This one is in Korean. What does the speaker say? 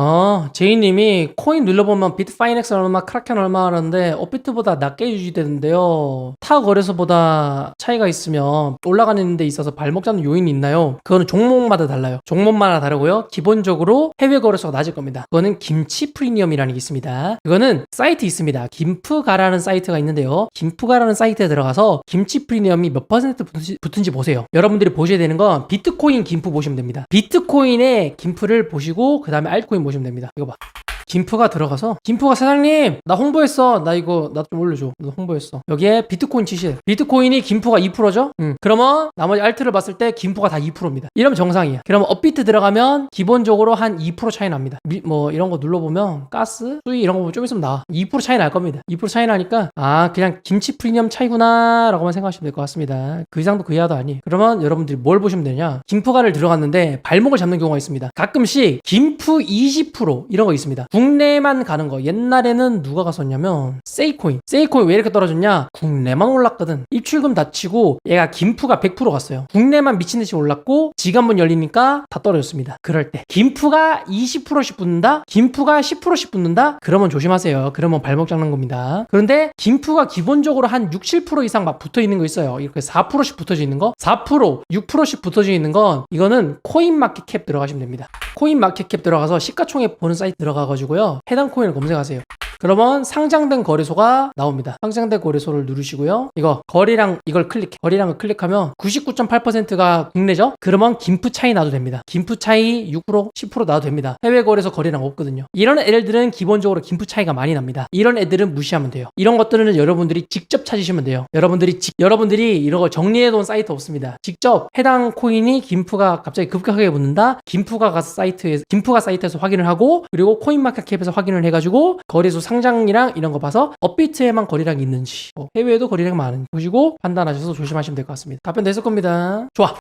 어, 제이님이 코인 눌러보면 비트파이넥스 얼마, 크라켄 얼마 하는데 업비트보다 낮게 유지되는데요. 타 거래소보다 차이가 있으면 올라가는 데 있어서 발목 잡는 요인이 있나요? 그거는 종목마다 달라요. 종목마다 다르고요. 기본적으로 해외 거래소가 낮을 겁니다. 그거는 김치 프리미엄이라는 게 있습니다. 그거는 사이트 있습니다. 김프가라는 사이트가 있는데요. 김프가라는 사이트에 들어가서 김치 프리미엄이 몇 퍼센트 붙은지, 붙은지 보세요. 여러분들이 보셔야 되는 건 비트코인 김프 보시면 됩니다. 비트코인의 김프를 보시고 그 다음에 알트코인 보시면 됩니다. 이거 봐. 김프가 들어가서 김프가 사장님 나 홍보했어. 나 이거 나 좀 올려줘. 나 홍보했어. 여기에 비트코인 치실. 비트코인이 김프가 2%죠? 응. 그러면 나머지 알트를 봤을 때 김프가 다 2%입니다. 이러면 정상이야. 그러면 업비트 들어가면 기본적으로 한 2% 차이 납니다. 미- 뭐 이런 거 눌러보면 가스 수위 이런 거 좀 있으면 나와 2% 차이 날 겁니다. 2% 차이 나니까 아 그냥 김치 프리미엄 차이구나 라고만 생각하시면 될 것 같습니다. 그 이상도 그 이하도 아니에요. 그러면 여러분들이 뭘 보시면 되냐? 김프가를 들어갔는데 발목을 잡는 경우가 있습니다. 가끔씩 김프 20% 이런 거 있습니다 국내만 가는 거. 옛날에는 누가 갔었냐면 세이코인. 세이코인 왜 이렇게 떨어졌냐? 국내만 올랐거든. 입출금 다치고 얘가 김프가 100% 갔어요. 국내만 미친 듯이 올랐고 지간문 열리니까 다 떨어졌습니다. 그럴 때. 김프가 20%씩 붙는다? 김프가 10%씩 붙는다? 그러면 조심하세요. 그러면 발목 잡는 겁니다. 그런데 김프가 기본적으로 한 6, 7% 이상 막 붙어 있는 거 있어요. 이렇게 4%씩 붙어져 있는 거? 4% 6%씩 붙어져 있는 건 이거는 코인 마켓 캡 들어가시면 됩니다 코인 마켓 캡 들어가서 시가총액 보는 사이트 들어가가지고요. 해당 코인을 검색하세요 그러면 상장된 거래소가 나옵니다. 상장된 거래소를 누르시고요. 이거 거래량 이걸 클릭해. 거래량을 클릭하면 99.8%가 국내죠? 그러면 김프 차이 나도 됩니다. 김프 차이 6% 10% 나도 됩니다. 해외 거래소 거래량 없거든요. 이런 애들은 기본적으로 김프 차이가 많이 납니다. 이런 애들은 무시하면 돼요. 이런 것들은 여러분들이 직접 찾으시면 돼요. 여러분들이 직- 여러분들이 이런 거 정리해 놓은 사이트 없습니다. 직접 해당 코인이 김프가 갑자기 급격하게 붙는다. 김프가 가서 사이트에 김프가 사이트에서 확인을 하고 그리고 코인마켓캡에서 확인을 해가지고 거래소 상장이랑 이런 거 봐서 업비트에만 거래량이 있는지 뭐 해외에도 거래량 많은지 보시고 판단하셔서 조심하시면 될 것 같습니다. 답변 됐을 겁니다. 좋아.